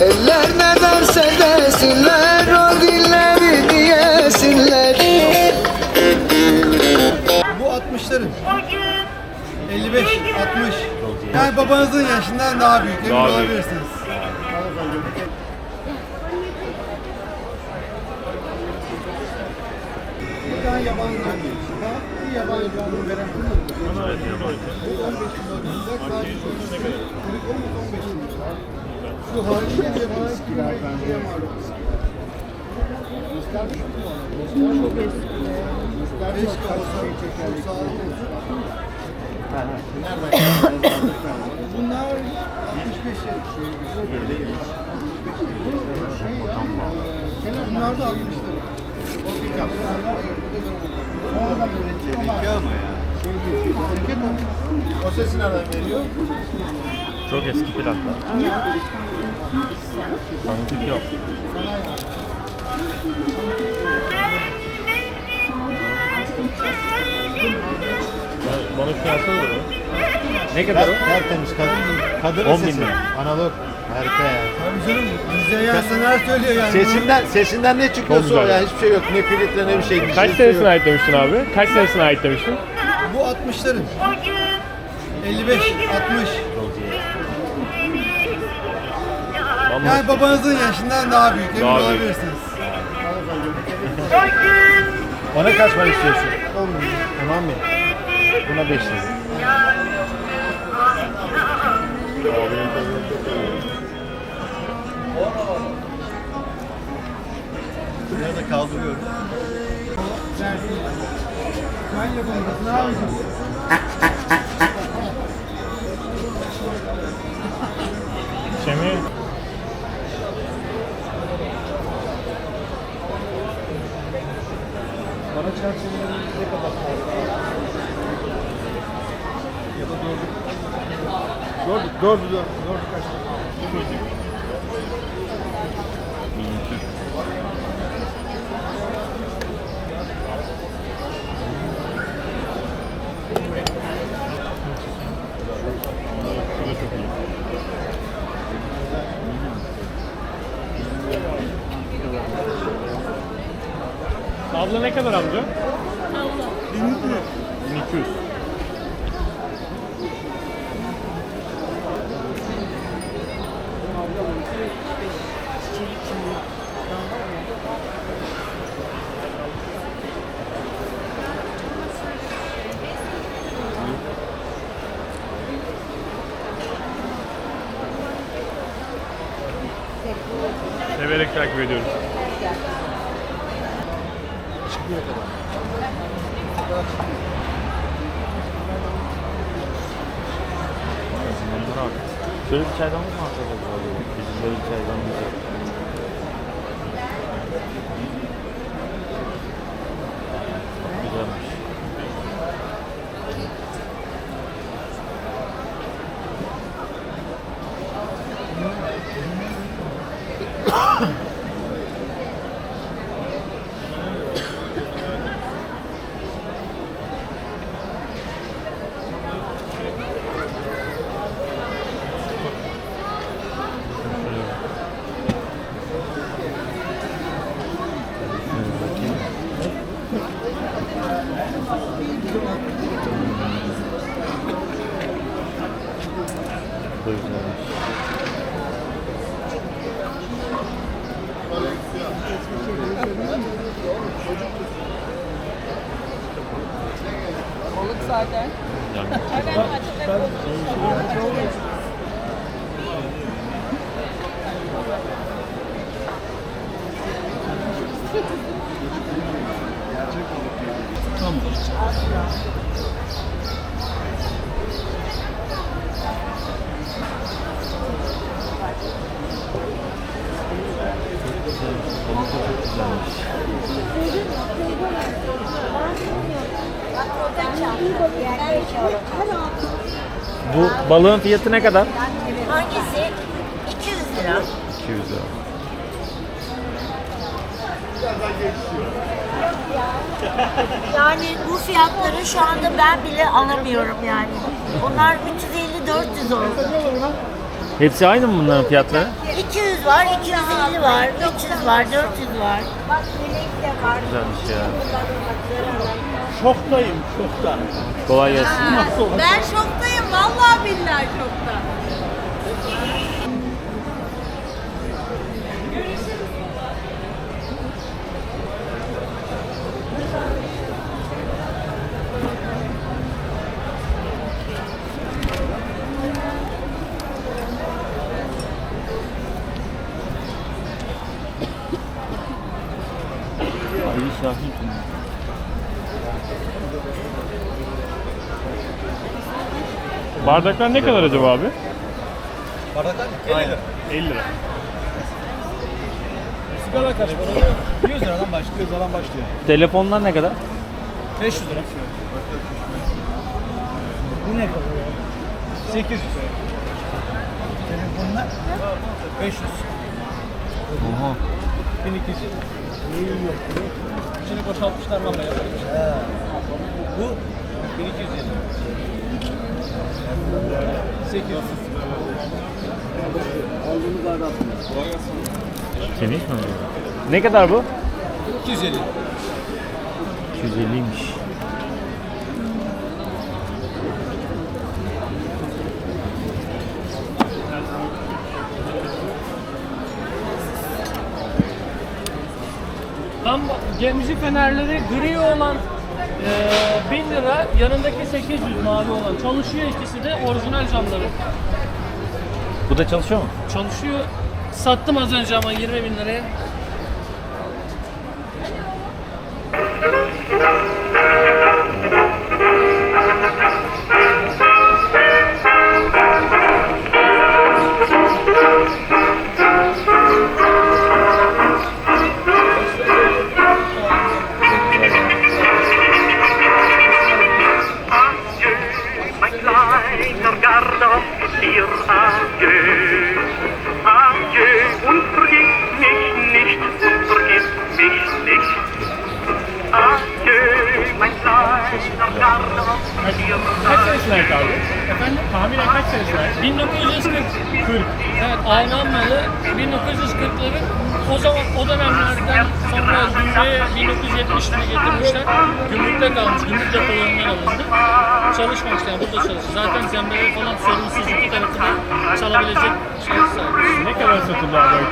Eller ne derse desinler o dillerini yesinler Bu 60'ların. 55, 60. Yani babanızın yaşından daha büyük. Emin Daha büyük. olabilirsiniz. Bir tane yabancı geldi. Tamam, Bir yabancı geldi. Veren Evet yabancı. Şu haliyle de bana iki bin beş yüze mal oldu. Keşke olsa çok sağlıklı olsun. Bunlar 65 yaş. Bunlar da 60 lira. O sesi nereden veriyor? Çok eski plaklar. Tanıdık yok. Bana- şu yapsana da. Ne kadar o? Tertemiz kadın. Kadın 10 bin sesi. lira. Analog. Harika ya. Tabii canım. Bize yersen her söylüyor yani. Sesinden sesinden ne çıkıyorsa Çok o güzel. ya hiçbir şey yok. Ne filtre ne bir şey. bir Kaç şey senesine ait demiştin abi? Kaç senesine ait demiştin? Bu 60'ların. 55, 60. Ama Yani babanızın yaşından daha büyük. Emin Daha büyük. olabilirsiniz. Ona kaç para istiyorsun? 10 bin. Tamam mı? Buna 5 lira. Buraya da kaldırıyorum. Ben yapamadım. Ne yapacağım? Şemi Bana çerçeveleri ne kadar Ya da dördü. Dördü, dördü, dördü, dördü kaç? Abla ne kadar amca? Severek takip ediyoruz. Çıkmıyor kadar. Şöyle bir çaydanlık mı alsak? Bizim böyle bir çaydanlık yok. Çok güzelmiş. Bu da güzelmiş. Balık zaten. Yani Bu balığın fiyatı ne kadar? Hangisi? 200 lira. 200 lira. Yani bu fiyatları şu anda ben bile alamıyorum yani. Bunlar 350-400 oldu. Hepsi aynı mı bunların fiyatları? 200 var, 250 var, 300 var, 400 var. Bak bilek de var. Güzelmiş ya. Şoktayım, şokta. Kolay gelsin. Ben şoktayım. Vallahi billahi şokta. Ali Bardaklar ne kadar acaba abi? Bardaklar 50 lira. 50 lira. Sigara kaç para? 100 liradan başlıyor, 100 liradan başlıyor. Telefonlar ne kadar? 500 lira. Bu ne kadar ya? 800. Telefonlar 500. Oha. 1200. İçini boşaltmışlar valla yapmış. Bu 1250. 800. Temiz mi? Ne kadar bu? 250. 250'ymiş. Lamba, müzik fenerleri gri olan e, 1000 lira, yanındaki 800 mavi olan. Çalışıyor ikisi de orijinal camları. Bu da çalışıyor mu? Çalışıyor. Sattım az önce ama 20 bin liraya.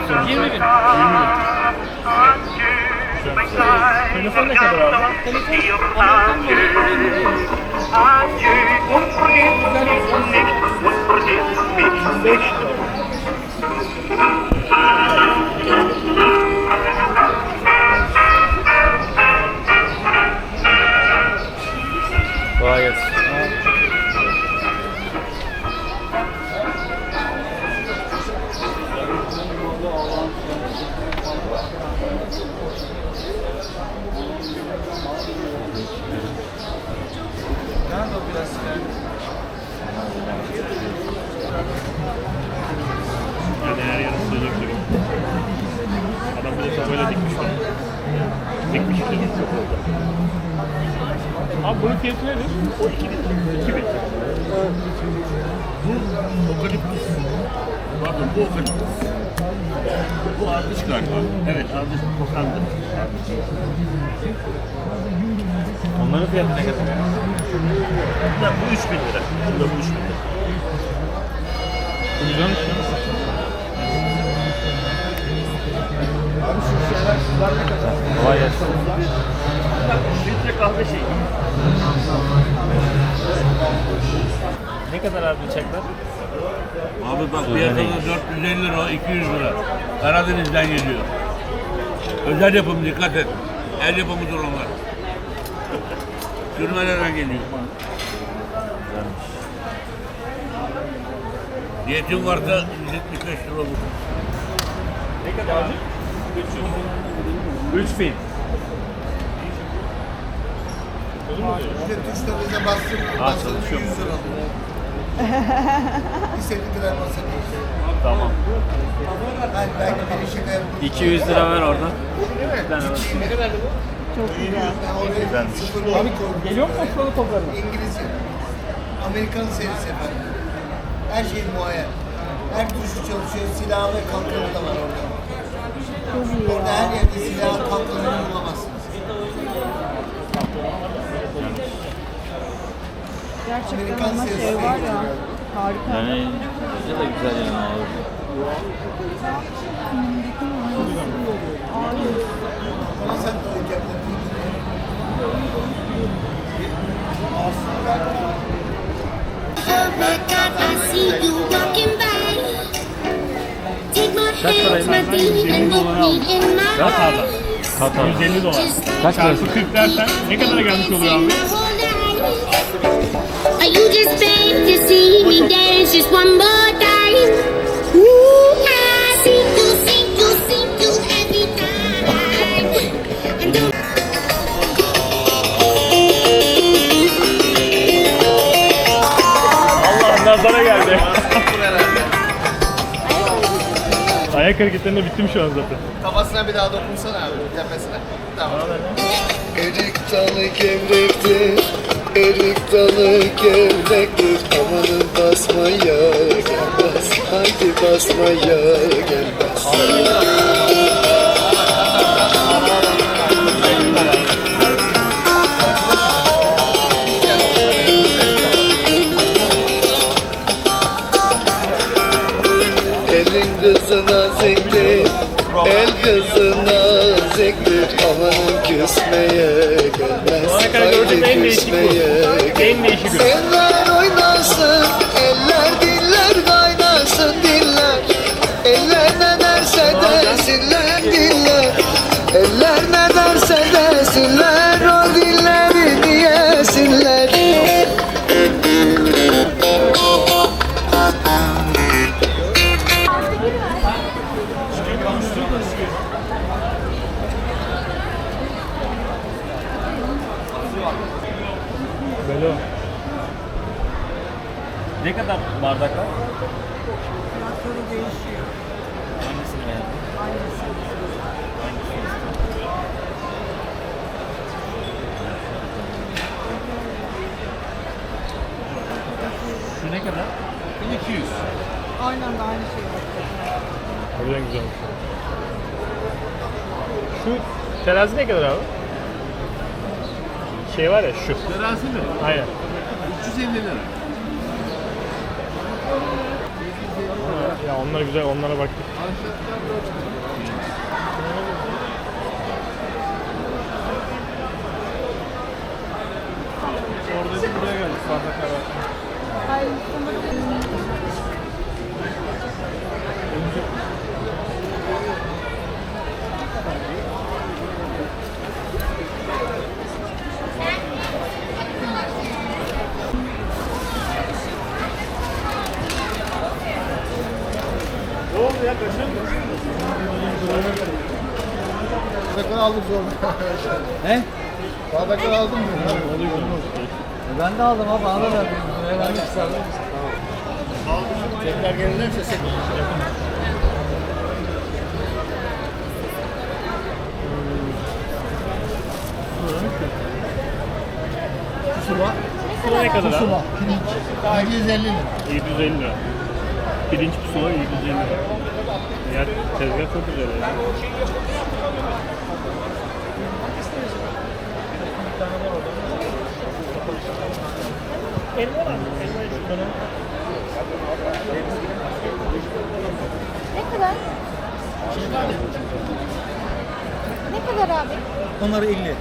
20 bin. Telefon nicht, oder? Telefon. Nicht, nicht, nicht. Abi bunun fiyatı nedir? O 2000. 2000. Bu okaliptüs. Pardon bu okaliptüs. Bu ardış galiba. Evet ardış kokandır. Onların fiyatı ne kadar? Bu da bu 3000 lira. Bu da bu 3000 lira. Bu güzelmiş ya. Kolay gelsin. Filtre kahve şeyi. Ne kadar abi bıçaklar? Abi bak piyasada 450 lira, 200 lira. Karadeniz'den geliyor. Özel yapım dikkat et. El yapımıdır onlar. Sürmelerden geliyor. Niyetin varsa 175 lira olur. Ne kadar abi? 3000. 3000. Bir de tuşlarınıza bastırın. Ha, çalışıyor mu? 100 lira alıyor. Bir seni lira basabiliriz. Tamam. Yani belki bir işe de 200 lira ver oradan. Güzelmiş. Abi Geliyor mu Osmanlı toplarına? İngilizce. Amerikan serisi efendim. Her şey muayyen. Her tuşu çalışıyor. Silah ve kalkanı da var orada. Orada her yerde silah kalkanını bulamazsınız. Gerçekten ama şey var ya. Harika. Yani bize de güzel yani abi. Ama sen de oyuncaklar. I see you walking by. Take my hands, my feet, and look me in my Katar'da. eyes. Katar. 150 dolar. Kaç? Çarpı 40 dersen ne kadara gelmiş oluyor abi? You just paid to see me dance just one more time? Ooh, I see you, see you, see you every time. And don't Allah nazara geldi. Ayak hareketlerinde bittim şu an zaten. Kafasına bir daha dokunsana abi. Tepesine. Tamam. Erik dalı gevrektir. Erik dalı gevrektir. Amanın basmaya gelmez. Haydi basmaya gelmez. Elin bardaklar? Fiyatları değişiyor. Hangisini beğendin? Şu ne kadar? 1200. Aynen de aynı şey. Harbiden güzelmiş. Şu terazi ne kadar abi? Şey var ya şu. Terazi mi? Aynen. 350 lira. Ya onlar güzel, onlara baktık. Oradaydı buraya geldik. Bardaklar var. Hayır, Ne oldu ya kaçırdın mı? Bardakları aldık zorla. He? Bardakları aldım mı? Ben de aldım abi. Bana da verdin. Buraya vermek istedim. Tekrar gelirlerse sek. Pusula ne kadar? Daha 250 lira. 750 lira. Pirinç pusula 750 lira. Ya tezgah çok güzel ya. Elma var mı? Ne kadar? Ne kadar abi? Onlar 50. 50 TL.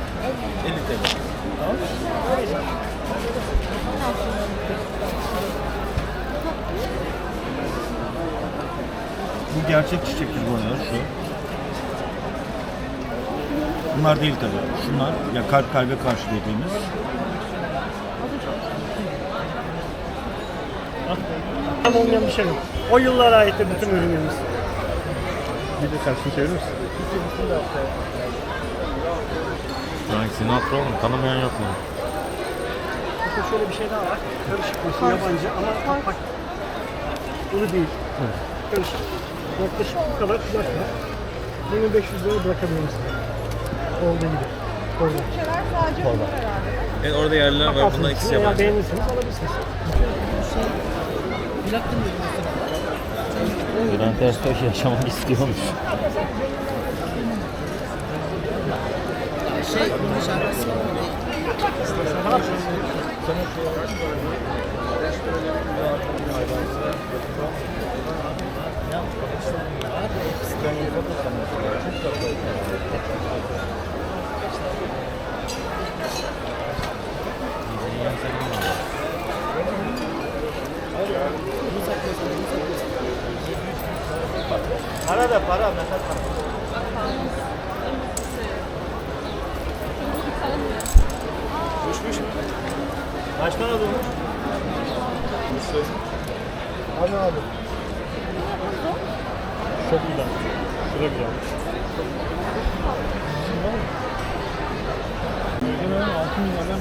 Bu gerçek çiçektir bu arada şu. Bunlar değil tabii. Şunlar ya kalp kalbe karşı dediğimiz. Tam olmayan bir şey yok. O yıllara ait de bütün ürünlerimiz. Bir de tersini çevirir misin? Frank Sinatra oğlum tanımayan yok mu? Bakın şöyle bir şey daha var. Karışık bir şey, yabancı ama bak. Bunu değil. Karışık. Yaklaşık bu kadar sıcak var. Bunu 500 liraya bırakabiliriz. Olduğu gibi. Orada. Şeyler sadece bunlar herhalde. Evet orada yerliler var. Bundan ikisi Eğer yabancı. beğenirseniz alabilirsiniz. Bülent Ersoy yaşamak istiyormuş. Şey, bunun şarkısı var. Para da para, mesela para. Kaç tane olmuş? Hadi abi. Çok güzel. Şu da güzel. Muhtemelen 6 milyardan.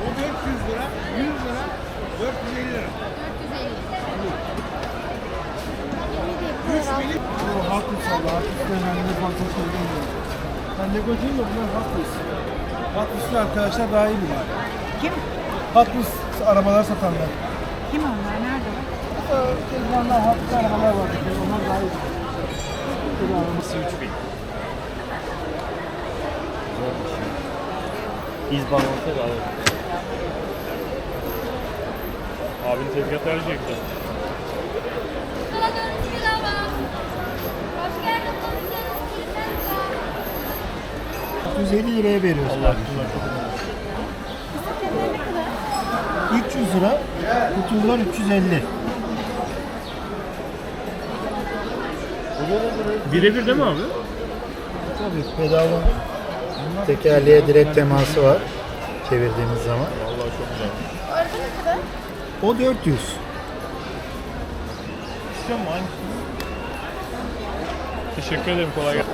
Bu 400 lira, 100 lira, 450 lira. 3 milim. Bu abi. Haklısın. Ben ne fazla. Ben negocuyum da bunlar haklısın. Haklısın arkadaşlar daha iyi bilir. Haklısın arabalar satanlar. Kim onlar? Nerede? Tezgahlar haklı arabalar var. Onlar daha iyi. İz bağlantı da alır. Abinin tezgahı tercih etti. 150 liraya veriyoruz. Allah aşkına çok 300 lira. Kutular 350. Birebir değil mi abi? Tabii pedalın tekerleğe direkt teması var. Çevirdiğimiz zaman. Vallahi çok güzel. O 400. İstiyor mu? Teşekkür ederim kolay gelsin.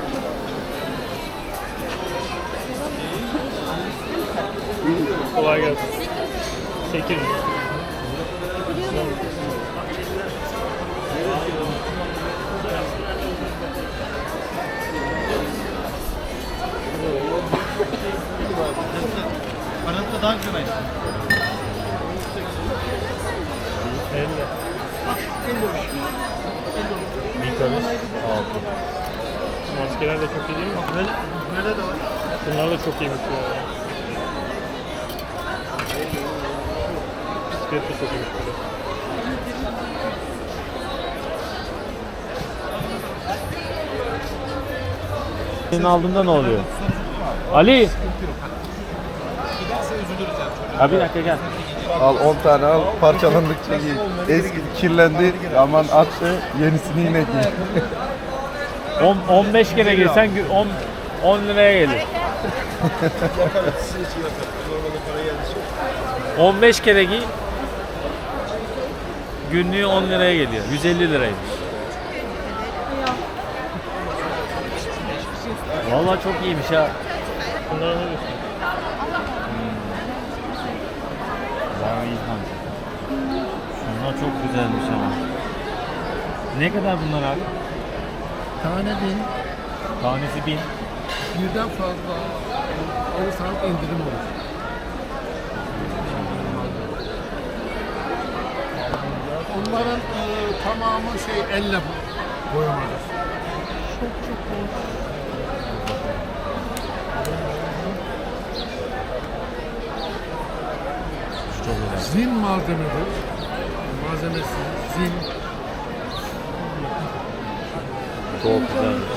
Kolay gelsin. 800. Paranı da daha güzel açtın. 50. Bir karış altı. Maskeler de çok iyi değil mi? Böyle, böyle de var. Bunlar da çok iyiymiş ya. Bisiklet böyle. Senin aldığında ne oluyor? Ali! Ha bir dakika gel. Al 10 tane al parçalandıkça giy. Eski kirlendi aman attı yenisini yine giy. 10, 15 kere girsen gü- 10, 10 liraya gelir. 15 kere giy. Günlüğü 10 liraya geliyor. 150 liraymış. Vallahi çok iyiymiş ha. Bunlara ne diyorsun? Bayağı iyi kanka. Şunlar çok güzelmiş ama. Ne kadar bunlar abi? Tane bin Tanesi 1000. birden fazla alırsanız indirim olur. Onların e, tamamı şey elle boyamadır. Çok güzel. Zin malzemedir. Malzemesi zin. Çok güzelmiş.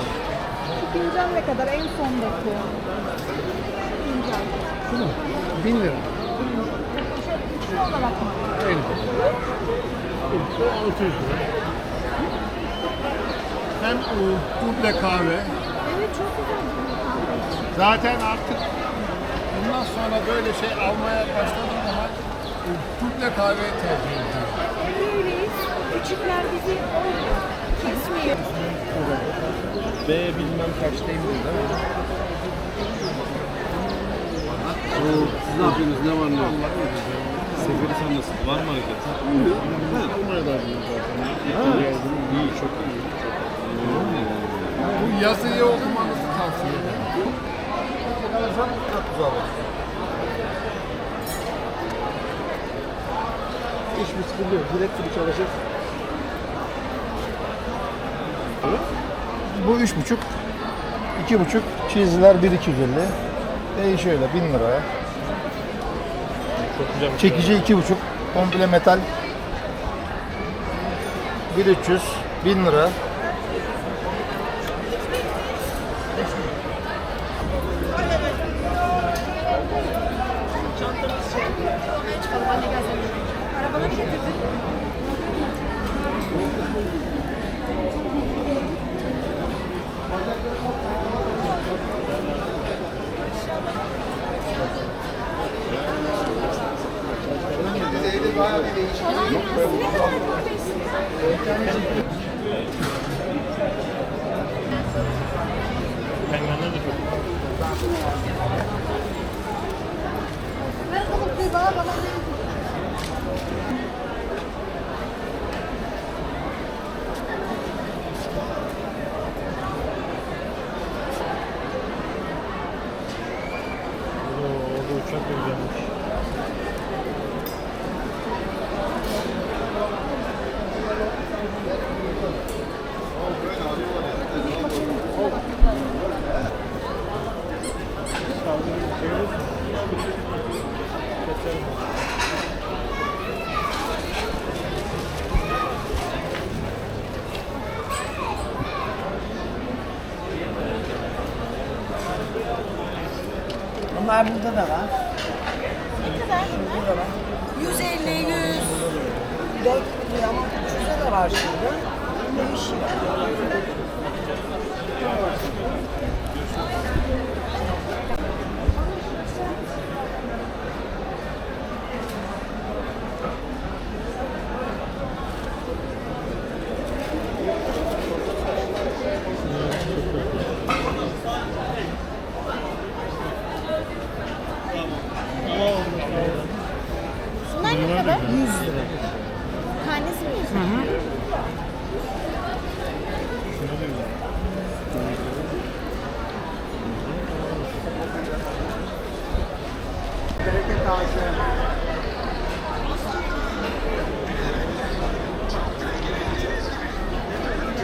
Şu fincan ne kadar? En sondaki. Fincan. Şu mu? Bin lira. Şu, şu olarak mı? Aynı. Bu 600 lira. Hem e, duble kahve. Evet çok güzel. Zaten artık bundan sonra böyle şey almaya başladığım zaman e, duble kahve tercih ediyorum. Öyleyiz. Küçükler bizi kesmiyor. B bilmem kaçtayım değil mi? Siz ne yapıyorsunuz? Ne var ne yok? Seferi sen nasıl? Var mı hareket? İyi, çok iyi. Bu yazıyı okumanızı tavsiye ederim. Biliyor, direkt gibi çalışır. Bu üç buçuk. iki buçuk. Çizgiler 1250. Değişiyor öyle 1000 liraya. Çok güzel. Çekici iki buçuk. Komple metal. 1300. 1000 lira. Arabaları getirdin. Penguenler de çok Ver bakalım suyu bana bana. Uçak da Wunderbar.